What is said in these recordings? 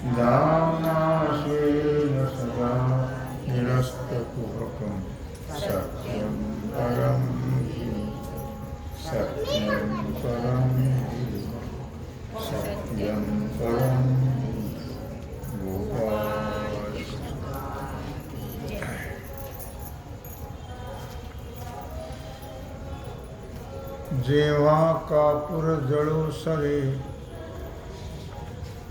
धामाशेन सदा निरस्तकुहकं सत्यं परं हि सत्यं परं हि सत्यं परं हि गोपाल जेव्हा कापूर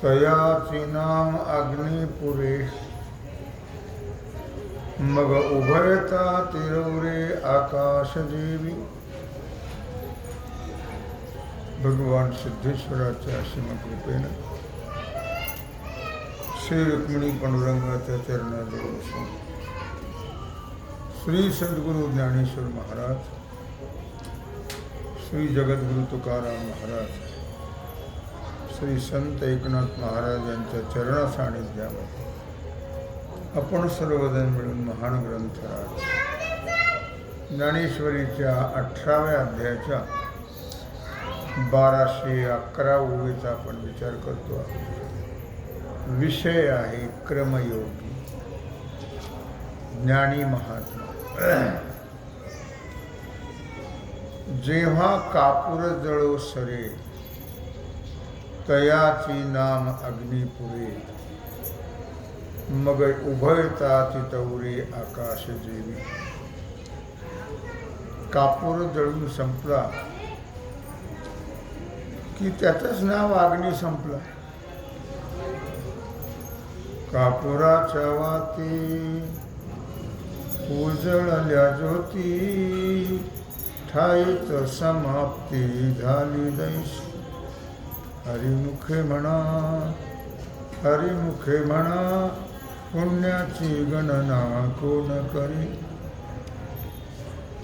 तया सरे अग्निपुरे। मग उभयता तिरवरे आकाशदेवी। भगवान सिद्धेश्वराच्या असीम कृपेनं श्री रुक्मिणी पांडुरंगाच्या चरणाजवळ श्री सद्गुरु ज्ञानेश्वर महाराज। श्री जगद्गुरु तुकाराम महाराज। श्री संत एकनाथ महाराज यांच्या चरण सानिध्यामध्ये आपण सर्वजण मिळून महान ग्रंथराज ज्ञानेश्वरीच्या अठराव्या अध्यायाच्या बाराशे अकरा ओळीचा आपण विचार करतो. विषय आहे क्रमयोगी. ज्ञानी महात्मा. जेव्हा कापूर जळो सरे तयाची नाम अग्निपुरे। मग उभयता तितवरे आकाशजीवी कापूर जळून संपला की त्याचंच नाव अग्नी संपला। कापुराच्या वाती उजळल्या ज्योती ठाईत समाप्ती झाली दैशी। हरिमुखे म्हणा हरिमुखे म्हणा पुण्याची गणना कोण करी?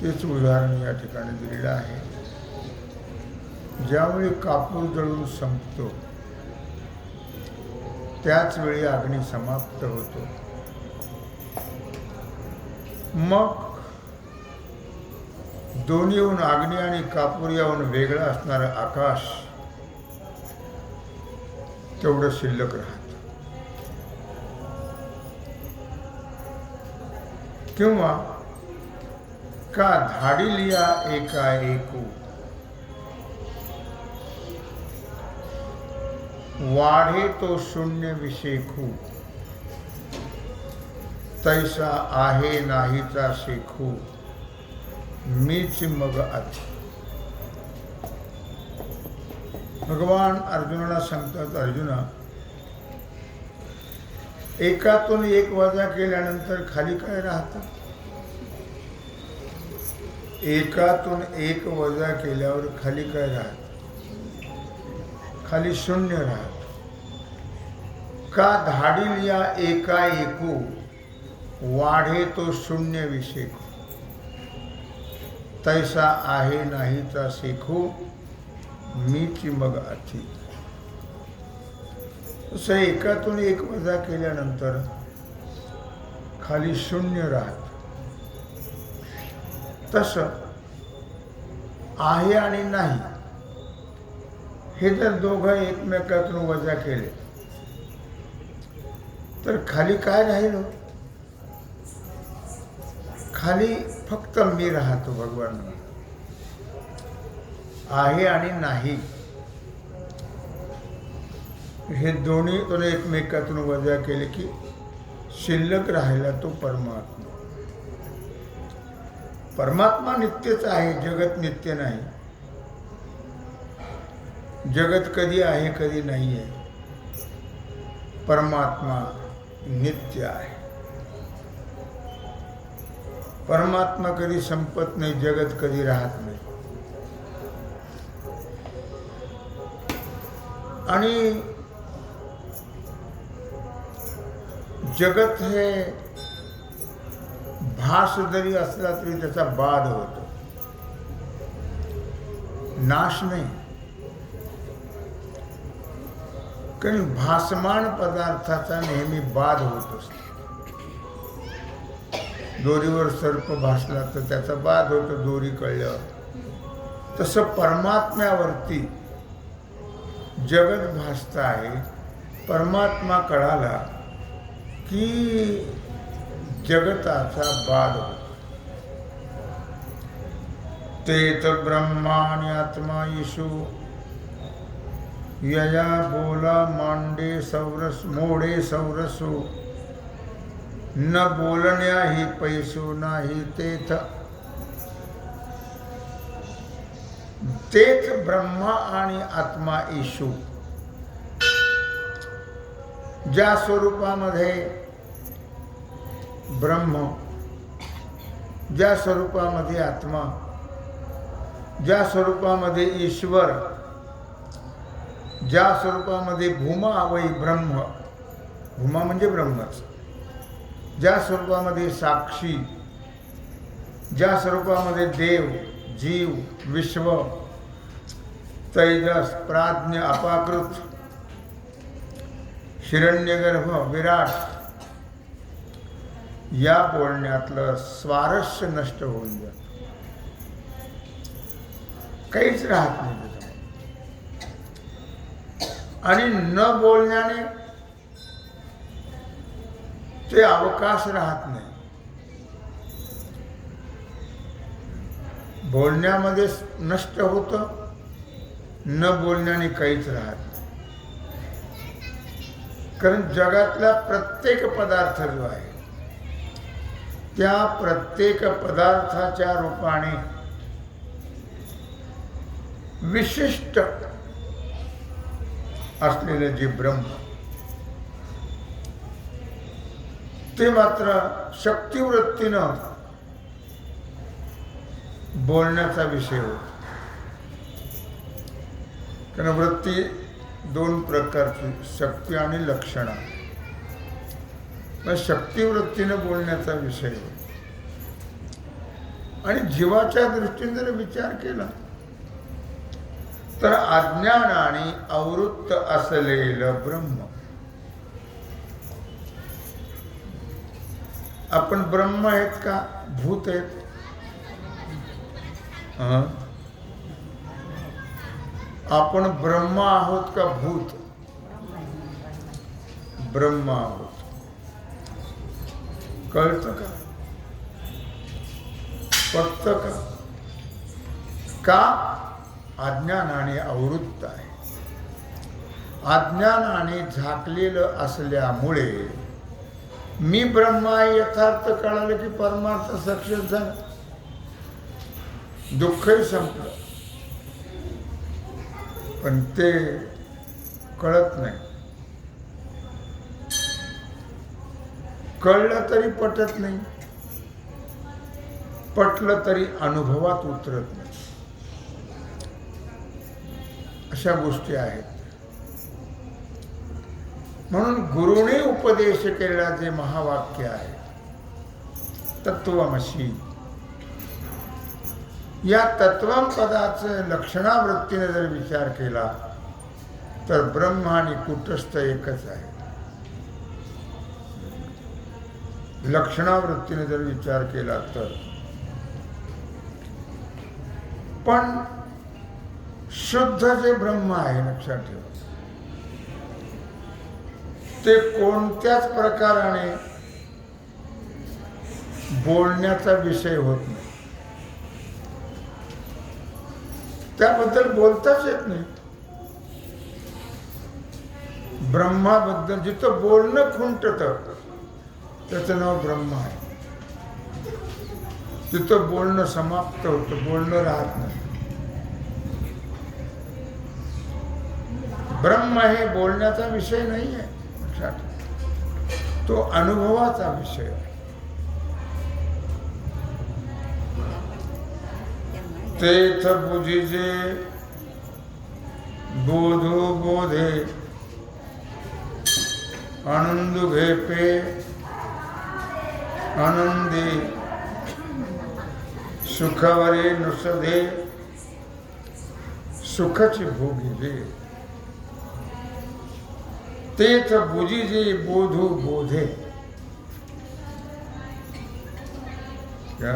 तेच उदाहरण या ठिकाणी दिलेलं आहे. ज्यावेळी कापूर जळून संपतो त्याच वेळी अग्नी समाप्त होतो. मग दोन्हीहून अग्नी आणि कापूर याहून वेगळं असणारं आकाश तेवढं शिल्लक राहत. किंवा का धाडील या एका एकू वाढे तो शून्य विशेखू तैसा आहे नाहीचा शेखू मीच मग अति. भगवान अर्जुनाला सांगतात अर्जुना एकातून एक वजा केल्यानंतर खाली काय राहत? एकातून एक वजा केल्यावर खाली काय राहत? खाली शून्य राहत. का धाडील या एका एकू वाढे तो शून्य विषेक तैसा आहे नाहीचा शेखू मीची मग अति तसं एकातून एक वजा केल्यानंतर खाली शून्य राहत. तसं आहे आणि नाही. हे जर दोघं एकमेकातून वजा केले तर खाली काय राहिलो? खाली फक्त मी राहतो भगवान. आहे आणि नाही. हे दोन्ही तुला एकमेकातून वजा केले की शिल्लक राहिला तो परमात्मा. परमात्मा नित्यच आहे जगत नित्य नाही. जगत कधी आहे कधी नाही आहे परमात्मा नित्य आहे. परमात्मा कधी संपत नाही जगत कधी राहत नाही. आणि जगत हे भास जरी असला तरी त्याचा बाध होतो. नाश नाही. कारण भासमान पदार्थाचा नेहमी बाध होत असतो. दोरीवर सर्प भासला तर त्याचा बाध होतो दोरी कळल्यावर. तसं परमात्म्यावरती जगत भासतं आहे. परमात्मा कळाला की जगताचा बाद होता. तेत ब्रह्मा आणि आत्मा येशू. यया बोला मांडे सौरस मोडे सौरसो. न बोलण्याही पैसो नाही तेथ तेच ब्रह्मा आणि आत्मा येशू. ज्या स्वरूपामध्ये ब्रह्म ज्या स्वरूपामध्ये आत्मा ज्या स्वरूपामध्ये ईश्वर ज्या स्वरूपामध्ये भूमा वै ब्रह्म. भूमा म्हणजे ब्रह्मच. ज्या स्वरूपामध्ये साक्षी ज्या स्वरूपामध्ये देव जीव विश्व तैजस प्राज्ञ अपाकृत हिरण्यगर्भ विराट या बोलण्यातलं स्वारस्य नष्ट होऊन जात. काहीच राहत नाही त्याच्यामध्ये. आणि न बोलण्याने ते अवकाश राहत नाही. बोलण्यामध्ये नष्ट होतं न बोलण्याने काहीच राहत कारण जगातला प्रत्येक पदार्थ जो आहे त्या प्रत्येक पदार्थाच्या रूपाने विशिष्ट असलेलं जे ब्रह्म ते मात्र शक्तिवृत्तीनं बोलण्याचा विषय होता. कारण वृत्ती दोन प्रकारची शक्ती आणि लक्षणं. मग शक्तिवृत्तीनं बोलण्याचा विषय होता. आणि जीवाच्या दृष्टीने जर विचार केला तर अज्ञानाने अवृत्त असलेलं ब्रह्म. आपण ब्रह्म आहेत का? भूत आहेत? आपण ब्रह्म आहोत का भूत? ब्रह्म आहोत. कळतं का? फक्त का? का? अज्ञानाने अवृत्त आहे. अज्ञानाने झाकलेलं असल्यामुळे मी ब्रह्मा यथार्थ कळालं की परमार्थ सक्षम झाला. दुःखही सांगतात. पण ते कळत नाही. कळलं तरी पटत नाही. पटलं तरी अनुभवात उतरत नाही. अशा गोष्टी आहेत. म्हणून गुरुने उपदेश केलेला जे महावाक्य आहे तत्वमशी या तत्वपदाचं लक्षणावृत्तीने जर विचार केला तर ब्रह्म आणि कुटस्थ एकच आहे. लक्षणावृत्तीने जर विचार केला तर. पण शुद्ध जे ब्रह्म आहे लक्षात ठेवा. ते कोणत्याच प्रकाराने बोलण्याचा विषय होत नाही. त्याबद्दल बोलताच येत नाही. ब्रह्माबद्दल जिथं बोलणं खुंटत त्याचं नाव ब्रह्म आहे. तिथं बोलणं समाप्त होतं बोलणं राहत नाही. ब्रह्म हे बोलण्याचा विषय नाही आहे लक्षात तो अनुभवाचा विषय आहे. तेथ बुझिजे बोधो बोधे आनंद घेपे आनंदी सुखावरे नुसदे सुखची भोगिले तेथ बुझिजे बोधो बोधे. क्या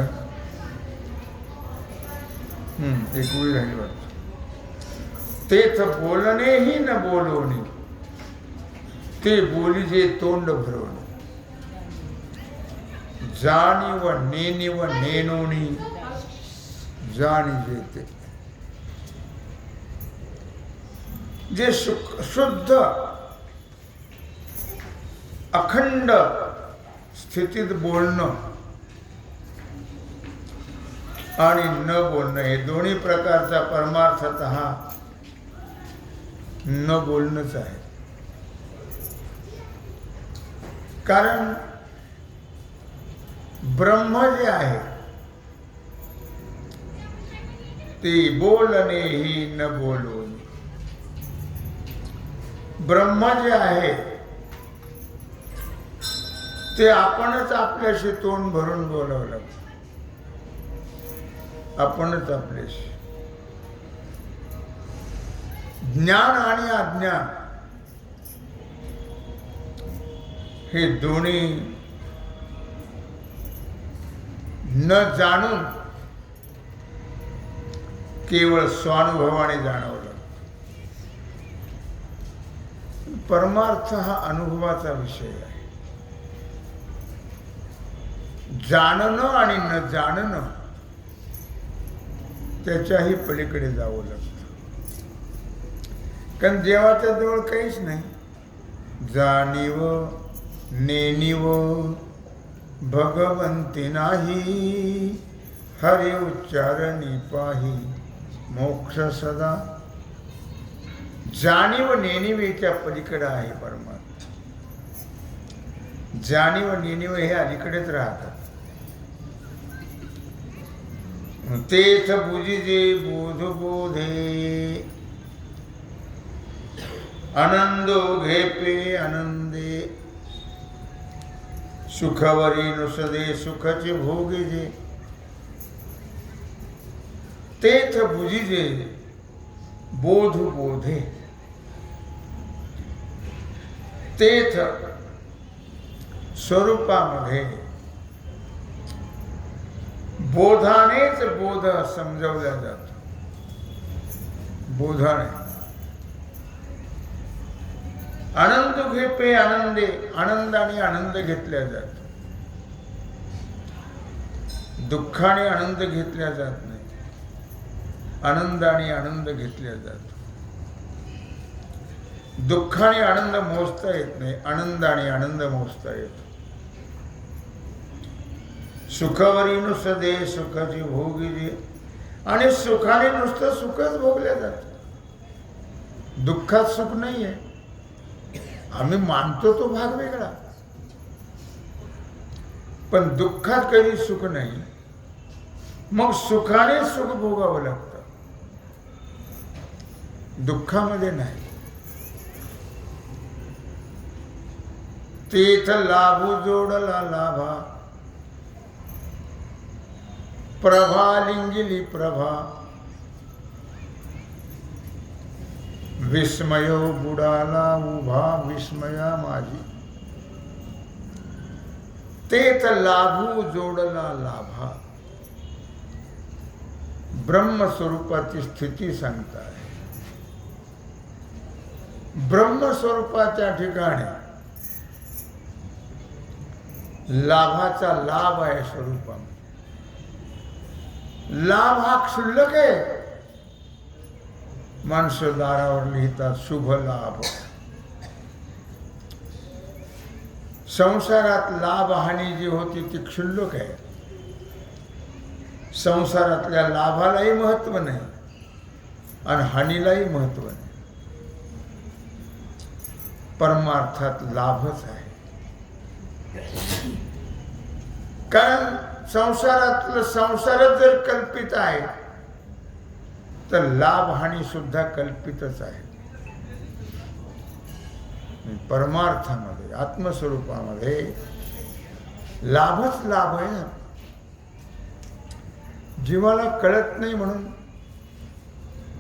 एक ओळी राहिली वाटत तेथ बोलणेही न बोलवणे. ते बोलीचे तोंड भरून जाणीव नेणीव नेणोणी जाणी ते जे सुख शुद्ध अखंड स्थितीत बोलणं आणि न बोलणं हे दोन्ही प्रकारचा परमार्थत हा न बोलणंच आहे. कारण ब्रह्म जे आहे ते बोलणे ही न बोलून. ब्रह्म जे आहे ते आपणच आपल्याशी तोंड भरून बोलावं लागतं आपणच आपल्याशी ज्ञान आणि अज्ञान हे दोन्ही न जाणून केवळ स्वानुभवाने जाणवलं. परमार्थ हा अनुभवाचा विषय आहे. जाणणं आणि न जाणणं त्याच्याही पलीकडे जावं लागतं. कारण देवाच्या जवळ काहीच नाही. जाणीव नेणीव भगवंती नाही. हरि उच्चारणी पाही मोक्ष सदा. जाणीव नेणीवेच्या पलीकडे आहे परमात्मा. जाणीव नेणीव हे अलीकडेच राहतात. तेथ बुजिजे बोध बोधे आनंदो घेपे आनंदे। सुखवरी नुसदे सुखचे भोगिजे तेथ बुजिजे बोध बोधे तेथ स्वरूपामध्ये बोधानेच बोध समजवला जातो. बोधाने. आनंद घेपे आनंदे आनंद आणि आनंद घेतल्या जातो. दुःखाने आनंद घेतल्या जात नाही. आनंद आणि आनंद घेतल्या जातो. दुःखाने आनंद मोजता येत नाही आनंद आणि आनंद मोजता येतो. सुखावरी नुसतं दे सुखाची भोगी दे. आणि सुखाने नुसतं सुखच भोगल्या जात. दुःखात सुख नाही आहे आम्ही मानतो तो भाग वेगळा. पण दुःखात कधी सुख नाही मग सुखाने सुख भोगावं लागतं. दुःखामध्ये नाही. तेथ लाभू जोडला लाभा. प्रभा लिंगिली प्रभा। विस्मयो बुडाला उभा विस्मया माझी। तेथ लाभू जोडला लाभा। ब्रह्मस्वरूपाची स्थिती सांगताय। ब्रह्मस्वरूपाच्या ठिकाणी लाभाचा लाभ आहे स्वरूपामध्ये। लाभ हा क्षुल्लक आहे माणसं दारावर लिहितात शुभ लाभ. संसारात लाभ हानी जी होती ती क्षुल्लक आहे. संसारातल्या लाभालाही महत्त्व नाही आणि हानीलाही महत्त्व नाही. परमार्थात लाभच आहे. कारण संसारातलं संसारच जर कल्पित आहे तर लाभ हानी सुद्धा कल्पितच आहे. परमार्थामध्ये आत्मस्वरूपामध्ये लाभच लाभ आहे ना. जीवाला कळत नाही म्हणून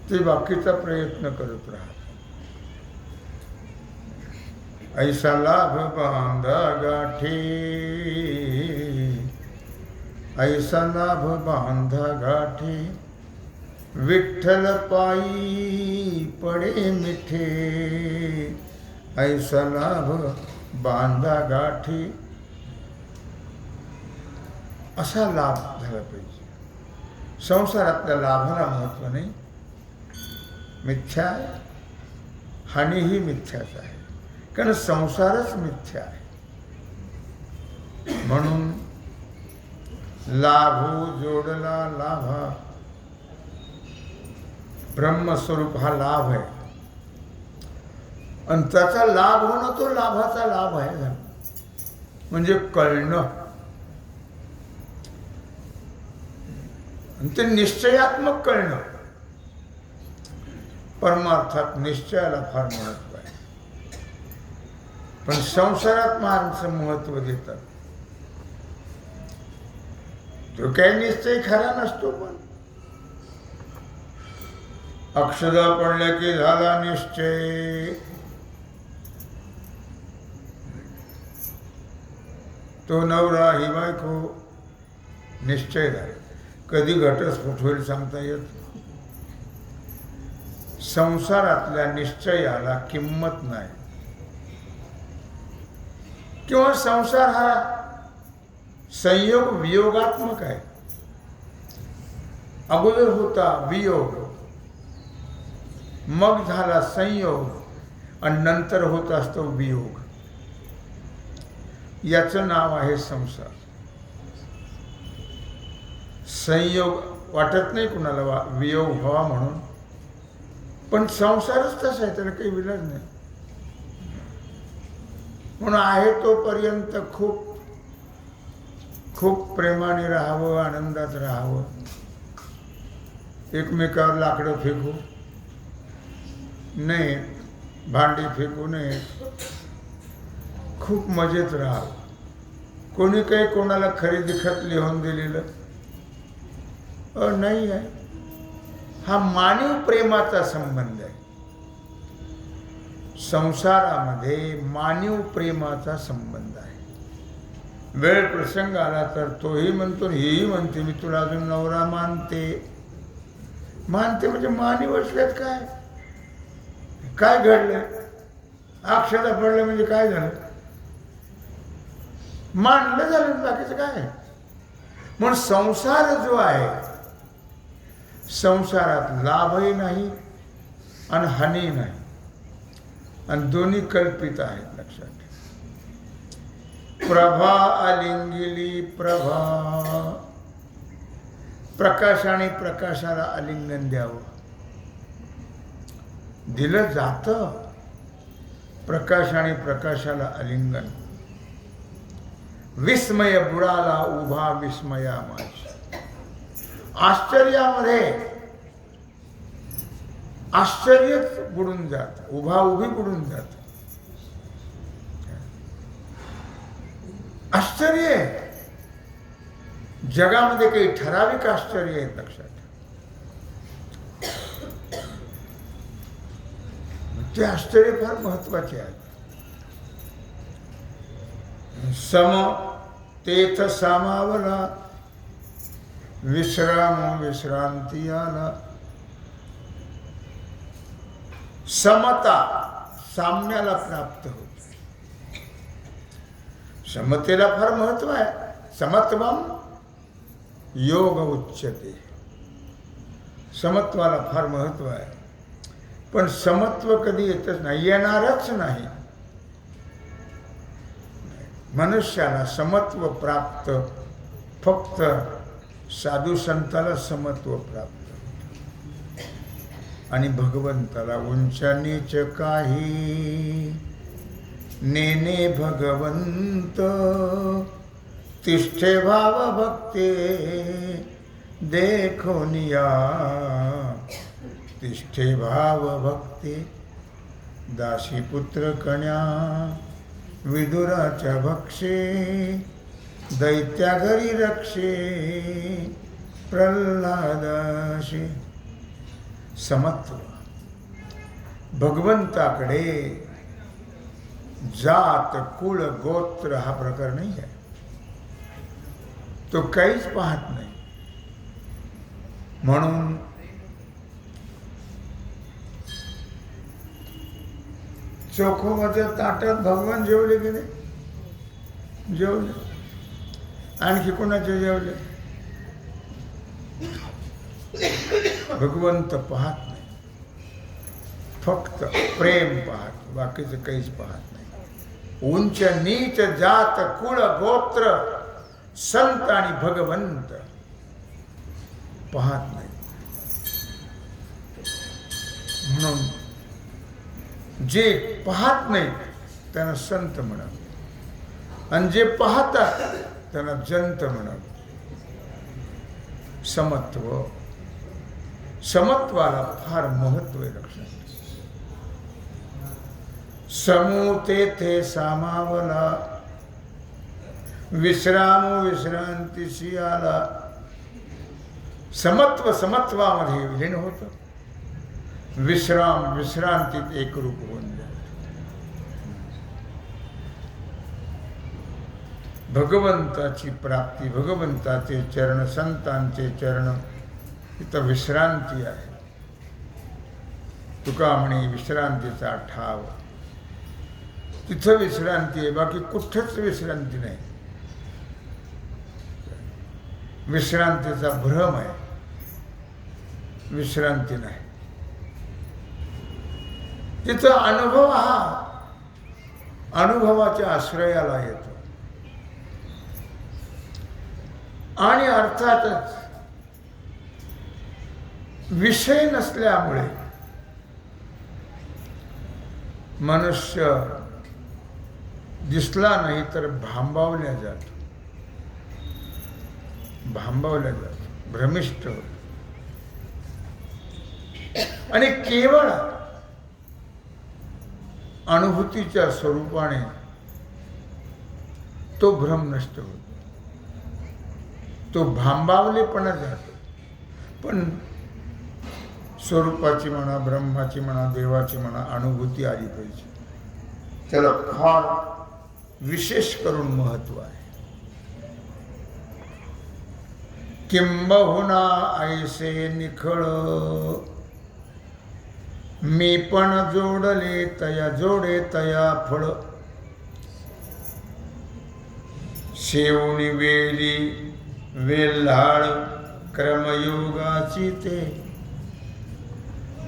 ते बाकीचा प्रयत्न करत राहत ऐसा लाभ बांधा गाठी. ऐसा लाभ बांधा गाठी विठ्ठल पायी पडे मिठे। ऐसा लाभ बांधा गाठी। असा लाभ झाला पाहिजे। संसारातल्या लाभाला महत्त्व नाही. मिथ्या आहे. हानीही मिथ्याच आहे. कारण संसारच मिथ्या आहे. म्हणून लाभो जोडला लाभा. ब्रह्मस्वरूप हा लाभ आहे. आणि त्याचा लाभ होणं तो लाभाचा लाभ आहे म्हणजे कळणं. आणि ते निश्चयात्मक कळणं. परमार्थात निश्चयाला फार महत्त्व आहे. पण संसारात माणसं महत्त्व देतात. तो काही निश्चय खरा नसतो पण. अक्षदा पडल्या की झाला निश्चय. तो नवरा ही बायको निश्चय झाला. कधी घटस्फोट होईल सांगता येत नाही. संसारातल्या निश्चयाला किंमत नाही. किंवा संसार हा संयोग वियोगात्मक आहे. अगोदर होता वियोग मग झाला संयोग आणि नंतर होत असतो वियोग. याचं नाव आहे संसार. संयोग वाटत नाही कुणाला वा वियोग व्हावा म्हणून. पण संसारच तसा आहे त्याला काही विलाज नाही. म्हणून आहे तोपर्यंत खूप खूप प्रेमाने राहावं आनंदात राहावं. एकमेकावर लाकडं फेकू नाही भांडी फेकू नये. खूप मजेत राहावं. कोणी काही कोणाला खरेदी खत लिहून दिलेलं? अ, नाही आहे. हा मानव प्रेमाचा संबंध आहे. संसारामध्ये मानव प्रेमाचा संबंध आहे वेळ प्रसंग आला तर तोही म्हणतो हेही म्हणते मी तुला अजून नवरा मानते. मानते म्हणजे मानी बसल्यात काय? काय घडलं? अक्षता पडलं म्हणजे काय झालं? मानलं झालं बाकीचं काय? म्हणून संसार जो आहे संसारात लाभही नाही आणि हानी नाही. आणि दोन्ही कल्पित आहेत लक्षात. प्रभा आलिंगिली प्रभा. प्रकाशाने प्रकाशाला आलिंगन द्यावं. दिलं जातं. प्रकाशाने प्रकाशाला आलिंगन विस्मय बुडाला उभा विस्मया माझी. आश्चर्यामध्ये आश्चर्यच बुडून जात. उभा उभी बुडून जात. आश्चर्य आहे. जगामध्ये काही ठराविक आश्चर्य आहेत लक्षात. ते आश्चर्य फार महत्त्वाचे आहेत. सम तेथ सामावला विश्राम विश्रांती आला. समता साम्याला प्राप्त होत. समतेला फार महत्त्व आहे. समत्वम योग उच्चते समत्वाला फार महत्त्व आहे. पण समत्व कधी येतच नाही येणारच नाही. मनुष्याला समत्व प्राप्त फक्त साधू संताला समत्व प्राप्त. आणि भगवंताला उंचानीच काही नेने भगवंत. तिष्ठे भाव भक्ते देखो निया. तिष्ठे भाव भक्ते दासी पुत्र कन्या विदुराच्या भक्षे दैत्या घरी रक्षे प्रल्हादाशी. समत्व. भगवंताकडे जात कुळ गोत्र हा प्रकार नाही आहे. तो काहीच पाहत नाही. म्हणून चोखोमध्ये ताटात भगवान जेवले की नाही? जेवले. आणखी कोणाचे जेवले? भगवंत पाहत नाही. फक्त प्रेम पाहत बाकीचं काहीच पाहत उंच नीच जात कुळ गोत्र संत आणि भगवंत. पाहत नाही. म्हणून जे पाहत नाही त्यांना संत म्हणावं आणि जे पाहतात त्यांना जंत म्हणा. समत्व. समत्वाला फार महत्त्व आहे लक्षात. समू तेथे सामावला। विश्राम विश्रांतीशी आला समत्व समत्वामध्ये विलीन होतं। विश्राम विश्रांतीत एकरूप होऊन जात। भगवंताची प्राप्ती भगवंताचे चरण संतांचे चरण इथं विश्रांती आहे। तुका म्हणे विश्रांतीचा ठाव तिथं विश्रांती आहे बाकी कुठंच विश्रांती नाही. विश्रांतीचा भ्रम आहे. विश्रांती नाही. तिथं अनुभव हा अनुभवाच्या आश्रयाला येतो. आणि अर्थातच विषय नसल्यामुळे मनुष्य दिसला नाही तर भांबावल्या जात. भांबावल्या जात. भ्रमिष्ट आणि केवळ अनुभूतीच्या स्वरूपाने तो भ्रम नष्ट होतो. तो भांबावलेपणा जातो. पण स्वरूपाची म्हणा ब्रह्माची म्हणा देवाची म्हणा अनुभूती आली पाहिजे. त्याला फार विशेष करून महत्त्व आहे. किंबहुना ऐसे निखळ. मी पण जोडले तया जोडे तया फळ. शेवणी वेली वेल्हाळ क्रमयोगाची ते.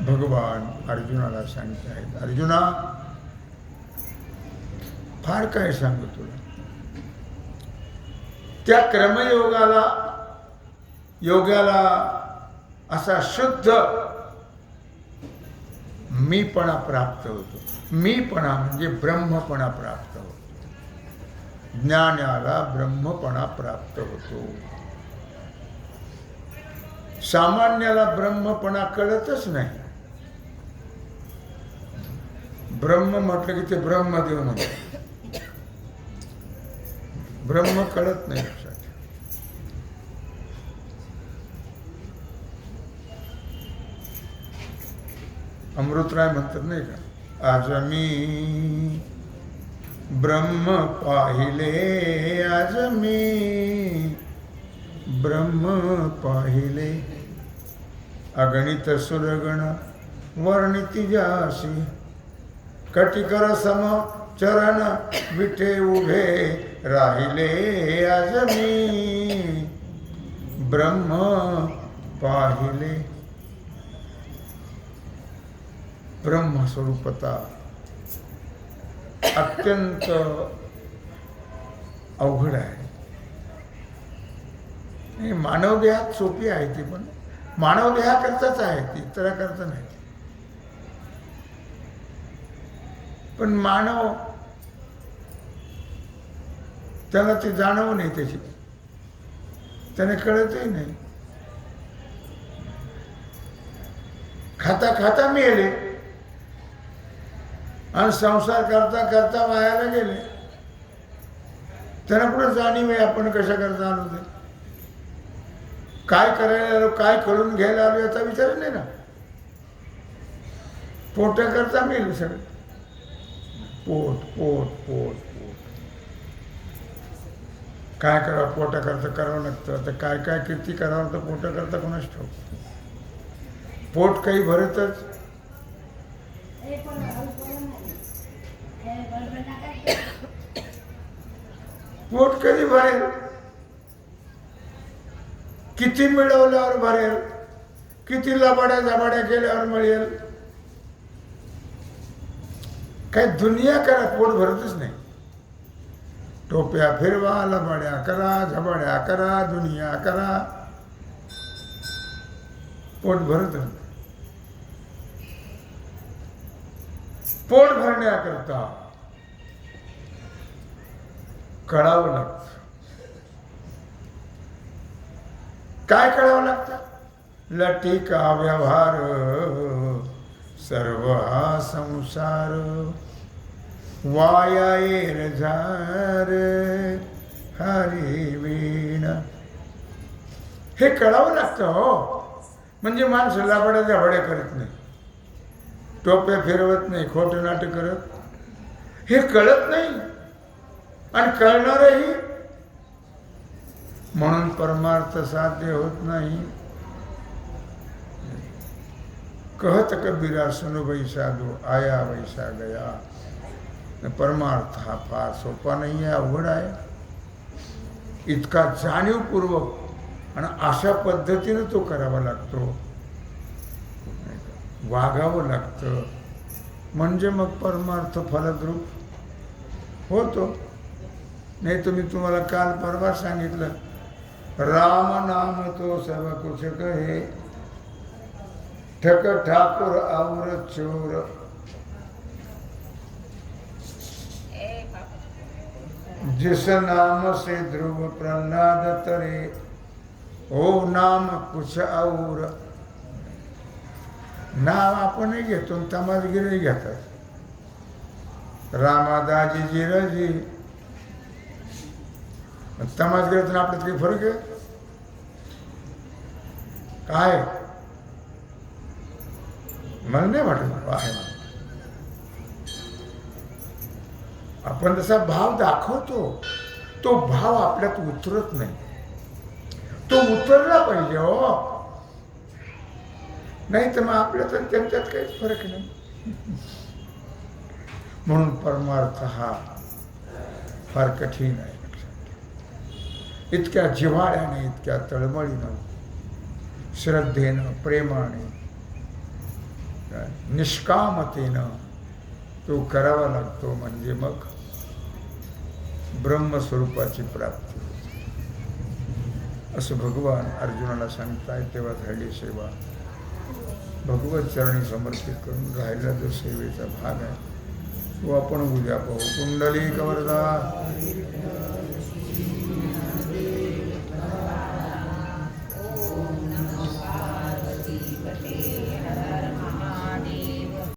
भगवान अर्जुनाला सांगत आहेत अर्जुना फार काय सांगू तुला? त्या क्रमयोगाला योगाला असा शुद्ध मीपणा प्राप्त होतो. मीपणा म्हणजे ब्रह्मपणा प्राप्त होतो. ज्ञानाला ब्रह्मपणा प्राप्त होतो. सामान्याला ब्रह्मपणा कळतच नाही. ब्रह्म म्हटलं की ते ब्रह्मदेव म्हणतात. ब्रह्म कळत नाही लक्षात. अमृतराय म्हणतात नाही का आज मी ब्रह्म पाहिले आज मी ब्रह्म पाहिले. अगणित सुरगण वर्णिती जासी कटिकर सम चरण विठे उभे राहिले आज मी. ब्रह्म पाहिले. ब्रह्मस्वरूपता अत्यंत अवघड आहे. आणि मानव देहात सोपी आहे ती पण. मानव देहाकरताच आहे ती इतराकरता नाही. पण मानव त्याला ते जाणव नाही त्याची. त्याने कळतही नाही. खाता खाता मिळेले आणि संसार करता करता वायाला गेले. त्यांना कुठं जाणीव आहे आपण कशा करता आलो ते? काय करायला आलो काय करून घ्यायला आलो याचा विचार नाही ना. पोटा करता मिळेल सगळं. पोट पोट पोट. काय करावं पोटाकरता करावं लागतं. तर काय काय किती करावं तर पोटा करता कोणाच ठेव पोट काही भरतच. पोट कधी भरेल? किती मिळवल्यावर भरेल? किती लबाड्या जबाड्या गेल्यावर मिळेल? काही दुनिया करा पोट भरतच नाही. टोप्या फिरवा लबड्या करा झबड्या करा दुनिया करा. पोट भरत पोट भरण्याकरता कळावं लागतं. काय कळावं लागतं? लटिका व्यवहार? सर्व हा संसार. वाया येर झार हरी हे कळावं लागतं हो. म्हणजे माणसं लाबड्या जाबड्या करत नाही. टोप्या फिरवत नाही खोटं नाटक करत. हे कळत नाही. आणि कळणारही म्हणून परमार्थ साध्य होत नाही. कहत कबीरा सुन साधू आया वैसा गया परमार्थ हा फार सोपा नाही आहे अवघड आहे. इतका जाणीवपूर्वक आणि अशा पद्धतीनं तो करावा लागतो. वागावं लागतं. म्हणजे मग परमार्थ फलद्रूप होतो. नाही तर मी तुम्हाला काल परवा सांगितलं राम नाम तो सर्व कुशक हे ठक ठाकूर आवर चोर. जिस नाम से ध्रुव प्रहलाद तरे। हो नाम कुछ और नाव आपणही घेतो आणि घेतात. रामादाजी जिराजी. तमासगिरीतून आपल्यात काही फरक आहे? काय? मला नाही वाटत आहे. आपण जसा भाव दाखवतो तो भाव आपल्यात उतरत नाही. तो उतरला पाहिजे हो. नाही तर मग आपल्यात आणि त्यांच्यात काहीच फरक नाही. म्हणून परमार्थ हा फार कठीण आहे. लक्षात इतक्या जिव्हाळ्याने इतक्या तळमळीनं श्रद्धेनं प्रेमाने निष्कामतेनं तो करावा लागतो म्हणजे मग ब्रह्मस्वरूपाची प्राप्ती होते. असं भगवान अर्जुनाला सांगताय तेव्हा झाली सेवा. भगवत चरणी समर्पित करून राहिला जो सेवेचा भाग आहे तो आपण उद्या पाहू. कुंडली कवरदा